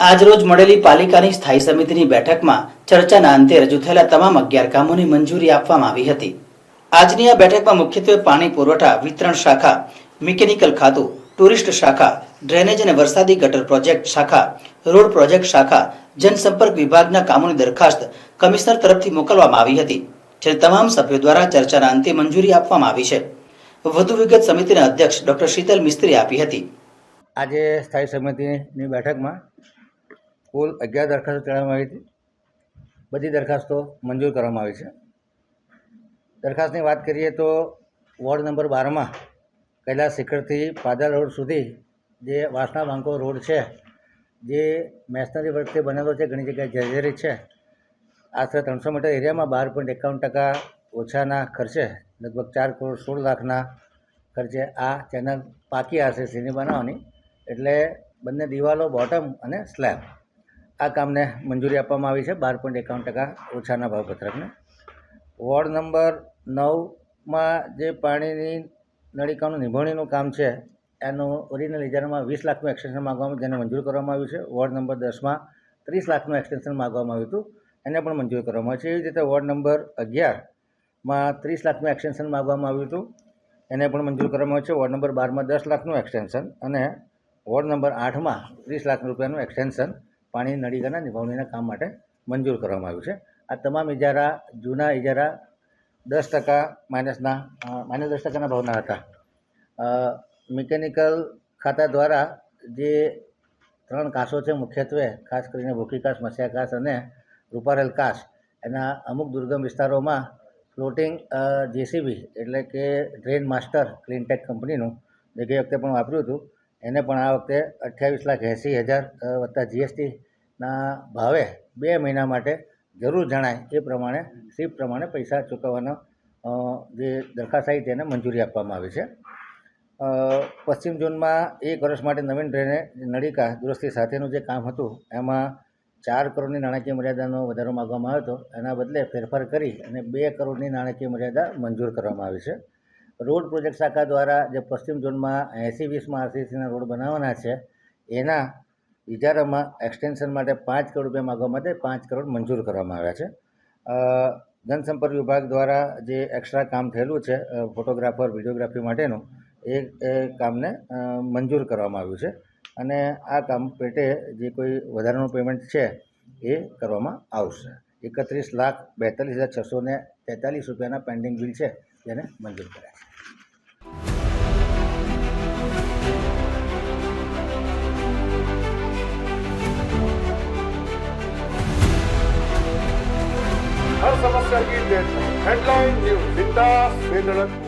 આજરોજ મળેલી પાલિકાની સ્થાયી સમિતિની બેઠકમાં ચર્ચાના અંતે રજૂ થયેલા તમામ અગિયાર કામોની મંજૂરી આપવામાં આવી હતી. આજની આ બેઠકમાં મુખ્યત્વે પાણી પુરવઠા, વિતરણ શાખા, મિકેનિકલ ખાતું, ટુરિસ્ટ શાખા, ડ્રેનેજ અને વરસાદી ગટર પ્રોજેક્ટ શાખા, રોડ પ્રોજેક્ટ શાખા, જનસંપર્ક વિભાગના કામોની દરખાસ્ત કમિશનર તરફથી મોકલવામાં આવી હતી. જ્યારે તમામ સભ્યો દ્વારા ચર્ચાના અંતે મંજૂરી આપવામાં આવી છે. વધુ વિગત સમિતિના અધ્યક્ષ ડોક્ટર શીતલ મિસ્ત્રી આપી હતી. આજે સ્થાયી સમિતિની બેઠકમાં કુલ અગિયાર દરખાસ્તો ચડાવવામાં આવી હતી. બધી દરખાસ્તો મંજૂર કરવામાં આવી છે. દરખાસ્તની વાત કરીએ તો વોર્ડ નંબર બારમાં કૈલાસ શિખરથી પાદા રોડ સુધી જે વાસણા બાંકો રોડ છે, જે મેશનરી વર્કથી બનેલો છે, ઘણી જગ્યાએ જર્જરી છે, આશરે ત્રણસો મીટર એરિયામાં બાર પોઈન્ટ એકાવન ટકા ઓછાના ખર્ચે લગભગ ચાર કરોડ સોળ લાખના ખર્ચે આ ચેનલ પાકી આરસીસીની બનાવવાની. એટલે બંને દિવાલો બોટમ અને સ્લેબ આ કામને મંજૂરી આપવામાં આવી છે બાર પોઈન્ટ એકાવન ટકા ઓછાના ભાવપત્રકને. વોર્ડ નંબર નવમાં જે પાણીની નળિકાનું નિભાવણીનું કામ છે, એનું ઓરિજિનલ ઇજારામાં વીસ લાખનું એક્સટેન્શન માગવામાં, જેને મંજૂર કરવામાં આવ્યું છે. વોર્ડ નંબર દસમાં ત્રીસ લાખનું એક્સટેન્શન માગવામાં આવ્યું હતું, એને પણ મંજૂર કરવામાં છે. એવી રીતે વોર્ડ નંબર અગિયારમાં ત્રીસ લાખનું એક્સટેન્શન માગવામાં આવ્યું હતું. એને પણ મંજૂર કરવામાં આવ્યું છે. વોર્ડ નંબર બારમાં દસ લાખનું એક્સટેન્શન અને વોર્ડ નંબર આઠમાં ત્રીસ લાખ રૂપિયાનું એક્સટેન્શન પાણી નળીકાના નિભાવણીના કામ માટે મંજૂર કરવામાં આવ્યું છે. આ તમામ ઇજારા જૂના ઇજારા દસ ટકા માઇનસના માઇનસ દસ ટકાના ભાવના હતા. મિકેનિકલ ખાતા દ્વારા જે ત્રણ કાસો છે મુખ્યત્વે, ખાસ કરીને ભૂખી કાસ, મસ્યા કાસ અને રૂપારેલ કાસ, એના અમુક દુર્ગમ વિસ્તારોમાં ફ્લોટિંગ જેસીબી એટલે કે ડ્રેન માસ્ટર ક્લીનટેક કંપનીનું જે ગઈ વખતે પણ વાપર્યું હતું, એને પણ આ વખતે અઠ્યાવીસ લાખ એંસી હજાર વત્તા જીએસટીના ભાવે બે મહિના માટે જરૂર જણાય એ પ્રમાણે, સીપ પ્રમાણે પૈસા ચૂકવવાનો જે દરખાસ્ત આવી તેને મંજૂરી આપવામાં આવી છે. પશ્ચિમ ઝોનમાં એક વર્ષ માટે નવીન ડ્રેને નળિકા દુરસ્તી સાથેનું જે કામ હતું, એમાં ચાર કરોડની નાણાકીય મર્યાદાનો વધારો માગવામાં આવ્યો હતો. એના બદલે ફેરફાર કરી અને બે કરોડની નાણાકીય મર્યાદા મંજૂર કરવામાં આવી છે. રોડ પ્રોજેક્ટ શાખા દ્વારા જે પશ્ચિમ ઝોનમાં એંસી વીસમાં આરસીસીના રોડ બનાવવાના છે, એના ઇજારામાં એક્સટેન્શન માટે પાંચ કરોડ રૂપિયા માગવા માટે પાંચ કરોડ મંજૂર કરવામાં આવ્યા છે. જનસંપર્ક વિભાગ દ્વારા જે એક્સ્ટ્રા કામ થયેલું છે ફોટોગ્રાફર, વિડીયોગ્રાફી માટેનું, એ કામને મંજૂર કરવામાં આવ્યું છે. અને આ કામ પેટે જે કોઈ વધારાનું પેમેન્ટ છે, એ કરવામાં આવશે. એકત્રીસ લાખ બેતાલીસ હજાર છસો ને તેતાલીસ રૂપિયાના પેન્ડિંગ બિલ છે તેને મંજૂર કર્યા છે. Headline news